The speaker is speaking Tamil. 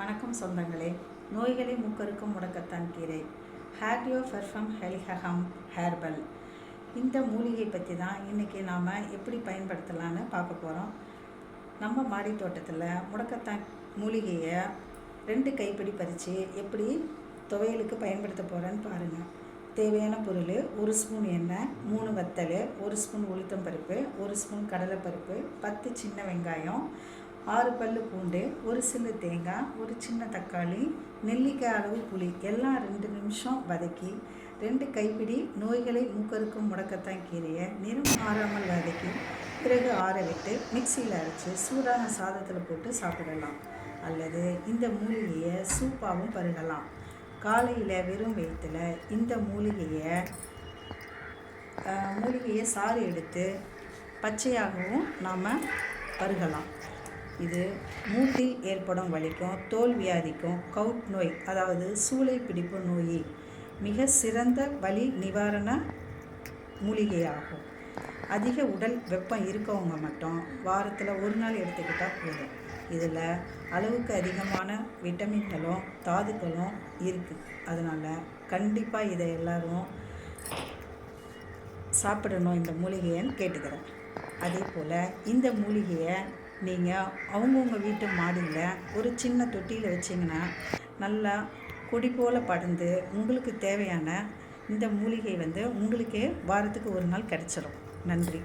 வணக்கம் சொந்தங்களே. நோய்களை மூக்கருக்கும் முடக்கத்தான் கீரை. ஹேர்டியோ ஃபெர்ஃபம் ஹெலிஹகம் ஹேர்பல். இந்த மூலிகை பற்றி தான் இன்றைக்கி நாம் எப்படி பயன்படுத்தலான்னு பார்க்க போகிறோம் நம்ம மாடி தோட்டத்தில் முடக்கத்தான் மூலிகையை ரெண்டு கைப்பிடி பறித்து எப்படி துவையலுக்கு பயன்படுத்த போகிறேன்னு பாருங்கள் தேவையான பொருள் ஒரு ஸ்பூன் எண்ணெய் மூணு வத்தல் ஒரு ஸ்பூன் உளுத்தம் பருப்பு ஒரு ஸ்பூன் கடலைப்பருப்பு பத்து சின்ன வெங்காயம் ஆறு பல் பூண்டு ஒரு சில்லு தேங்காய் ஒரு சின்ன தக்காளி நெல்லிக்காய் அளவு புளி எல்லாம் ரெண்டு நிமிஷம் வதக்கி ரெண்டு கைப்பிடி நோய்களை மூக்கருக்கும் முடக்கத்தான் கீரையை நிறம் மாறாமல் வதக்கி பிறகு ஆற விட்டு மிக்சியில் அரைச்சி சூடான சாதத்தில் போட்டு சாப்பிடலாம். அல்லது இந்த மூலிகையை சூப்பாகவும் பருகலாம். காலையில் வெறும் வயிற்றில் இந்த மூலிகையை மூலிகையை சாறு எடுத்து பச்சையாகவும் நாம் பருகலாம். இது மூட்டில் ஏற்படும் வலிக்கும் தோல் வியாதிக்கும் கவுட் நோய் அதாவது சூளை பிடிப்பு நோய் மிக சிறந்த வலி நிவாரண மூலிகையாகும். அதிக உடல் வெப்பம் இருக்கவங்க மட்டும் வாரத்தில் ஒரு நாள் எடுத்துக்கிட்டால் போதும். இதில் அளவுக்கு அதிகமான விட்டமின்களும் தாதுக்களும் இருக்குது அதனால் கண்டிப்பாக இதை எல்லோரும் சாப்பிடணும் இந்த மூலிகைன்னு கேட்டுக்கிறேன். அதே போல் இந்த மூலிகையை நீங்கள் அவங்கவுங்க வீட்டு மாடியில் ஒரு சின்ன தொட்டியில் வச்சிங்கன்னா நல்லா கொடி போல் படர்ந்து உங்களுக்கு தேவையான இந்த மூலிகை வந்து உங்களுக்கே வாரத்துக்கு ஒரு நாள் கிடச்சிரும். நன்றி.